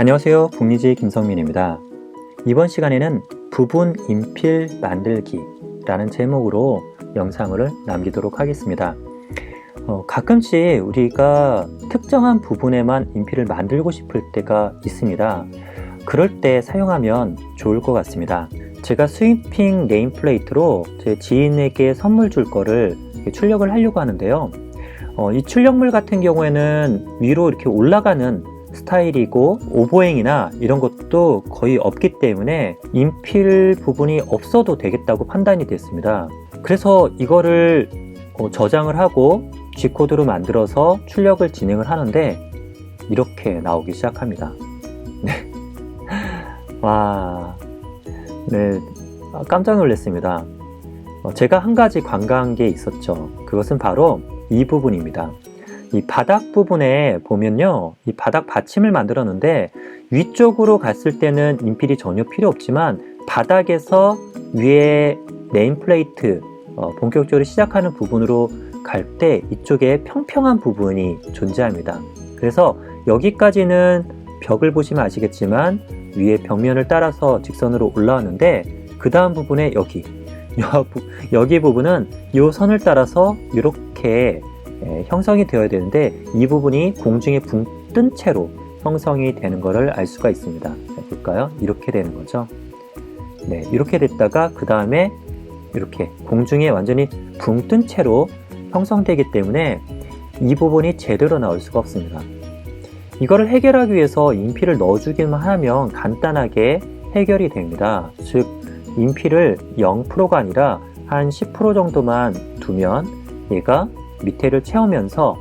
안녕하세요. 북리지 김성민입니다. 이번 시간에는 부분 인필 만들기라는 제목으로 영상을 남기도록 하겠습니다. 어, 가끔씩 우리가 특정한 부분에만 인필을 만들고 싶을 때가 있습니다. 그럴 때 사용하면 좋을 것 같습니다. 제가 스위핑 네임플레이트로 제 지인에게 선물 줄 거를 출력을 하려고 하는데요. 어, 이 출력물 같은 경우에는 위로 이렇게 올라가는 스타일이고 오보행이나 이런 것도 거의 없기 때문에 인필 부분이 없어도 되겠다고 판단이 됐습니다. 그래서 이거를 어, 저장을 하고 G코드로 만들어서 출력을 진행을 하는데 이렇게 나오기 시작합니다. 네. 와, 네, 아, 깜짝 놀랐습니다. 어, 제가 한 가지 관광한 게 있었죠. 그것은 바로 이 부분입니다. 이 바닥 부분에 보면요. 이 바닥 받침을 만들었는데 위쪽으로 갔을 때는 인필이 전혀 필요 없지만 바닥에서 위에 네임플레이트 어, 본격적으로 시작하는 부분으로 갈 때 이쪽에 평평한 부분이 존재합니다. 그래서 여기까지는 벽을 보시면 아시겠지만 위에 벽면을 따라서 직선으로 올라왔는데 그 다음 부분에 여기 여기 부분은 이 선을 따라서 이렇게 예, 형성이 되어야 되는데 이 부분이 공중에 붕 뜬 채로 형성이 되는 것을 알 수가 있습니다. 자, 볼까요? 이렇게 되는 거죠. 네, 이렇게 됐다가 그 다음에 이렇게 공중에 완전히 붕 뜬 채로 형성되기 때문에 이 부분이 제대로 나올 수가 없습니다. 이거를 해결하기 위해서 인피를 넣어주기만 하면 간단하게 해결이 됩니다. 즉, 인피를 0%가 아니라 한 10% 정도만 두면 얘가 밑에를 채우면서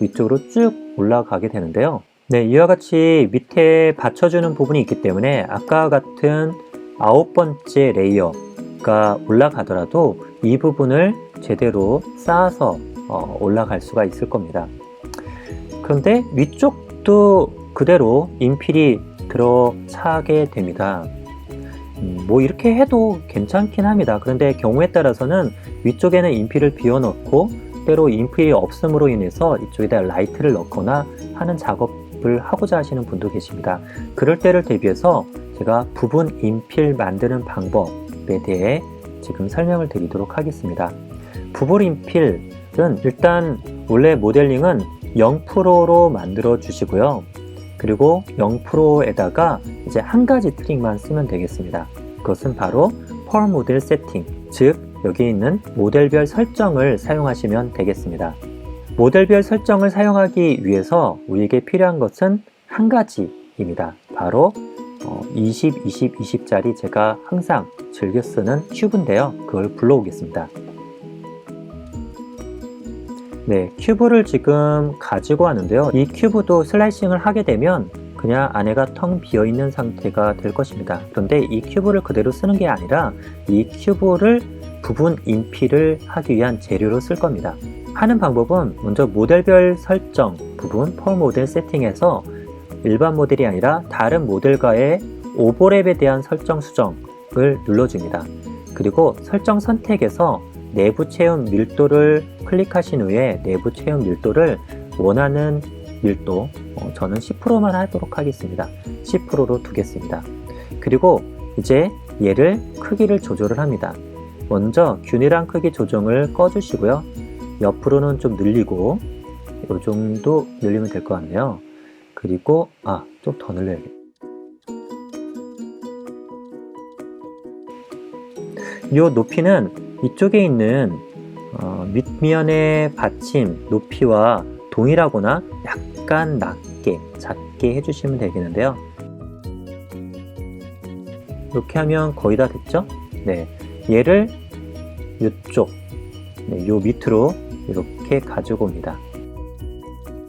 위쪽으로 쭉 올라가게 되는데요. 네, 이와 같이 밑에 받쳐주는 부분이 있기 때문에 아까 같은 아홉 번째 레이어가 올라가더라도 이 부분을 제대로 쌓아서 어, 올라갈 수가 있을 겁니다. 그런데 위쪽도 그대로 인필이 들어차게 됩니다. 음, 뭐 이렇게 해도 괜찮긴 합니다. 그런데 경우에 따라서는 위쪽에는 인필을 비워놓고 때로 인필이 없음으로 인해서 이쪽에다 라이트를 넣거나 하는 작업을 하고자 하시는 분도 계십니다. 그럴 때를 대비해서 제가 부분 인필 만드는 방법에 대해 지금 설명을 드리도록 하겠습니다. 부분 인필은 일단 원래 모델링은 0%로 만들어 주시고요. 그리고 0%에다가 이제 한 가지 트릭만 쓰면 되겠습니다. 그것은 바로 펄 모델 세팅, 즉 여기 있는 모델별 설정을 사용하시면 되겠습니다. 모델별 설정을 사용하기 위해서 우리에게 필요한 것은 한 가지입니다. 바로 20, 20, 20짜리 제가 항상 즐겨 쓰는 큐브인데요. 그걸 불러오겠습니다. 네, 큐브를 지금 가지고 왔는데요. 이 큐브도 슬라이싱을 하게 되면 그냥 안에가 텅 비어 있는 상태가 될 것입니다. 그런데 이 큐브를 그대로 쓰는 게 아니라 이 큐브를 부분 인필을 하기 위한 재료로 쓸 겁니다. 하는 방법은 먼저 모델별 설정 부분 펄 모델 세팅에서 일반 모델이 아니라 다른 모델과의 오버랩에 대한 설정 수정을 눌러줍니다. 그리고 설정 선택에서 내부 체험 밀도를 클릭하신 후에 내부 체험 밀도를 원하는 밀도 어, 저는 10%만 하도록 하겠습니다. 10%로 두겠습니다. 그리고 이제 얘를 크기를 조절을 합니다. 먼저 균일한 크기 조정을 꺼주시고요. 옆으로는 좀 늘리고 이 정도 늘리면 될 것 같네요. 그리고 아, 좀 더 늘려야겠다. 이 높이는 이쪽에 있는 어, 밑면의 받침 높이와 동일하거나 약간 낮게 작게 해주시면 되겠는데요. 이렇게 하면 거의 다 됐죠? 네, 얘를 이쪽, 네, 요 밑으로 이렇게 가지고 옵니다.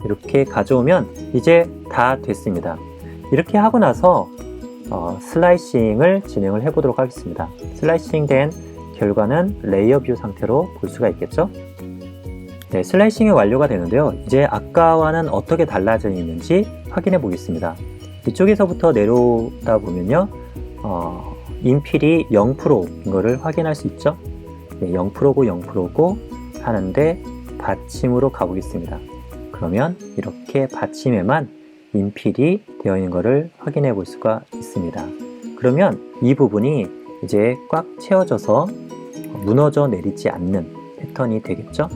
이렇게 가져오면 이제 다 됐습니다. 이렇게 하고 나서 어, 슬라이싱을 진행을 해 보도록 하겠습니다. 슬라이싱 된 결과는 레이어 뷰 상태로 볼 수가 있겠죠? 네, 슬라이싱이 완료가 되는데요. 이제 아까와는 어떻게 달라져 있는지 확인해 보겠습니다. 이쪽에서부터 내려오다 보면요. 어, 인필이 0%인 것을 확인할 수 있죠. 네, 0%고 0%고 하는데 받침으로 가보겠습니다. 그러면 이렇게 받침에만 인필이 되어 있는 것을 확인해 볼 수가 있습니다. 그러면 이 부분이 이제 꽉 채워져서 무너져 내리지 않는 패턴이 되겠죠?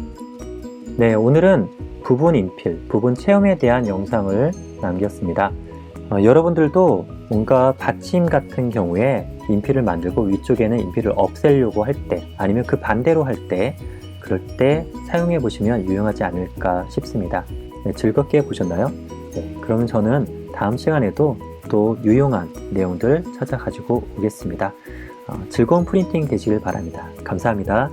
네, 오늘은 부분 인필, 부분 체험에 대한 영상을 남겼습니다. 어, 여러분들도 뭔가 받침 같은 경우에 인필을 만들고 위쪽에는 인필을 없애려고 할 때, 아니면 그 반대로 할 때, 그럴 때 사용해 보시면 유용하지 않을까 싶습니다. 네, 즐겁게 보셨나요? 네, 그러면 저는 다음 시간에도 또 유용한 내용들 찾아 가지고 오겠습니다. 어, 즐거운 프린팅 되시길 바랍니다. 감사합니다.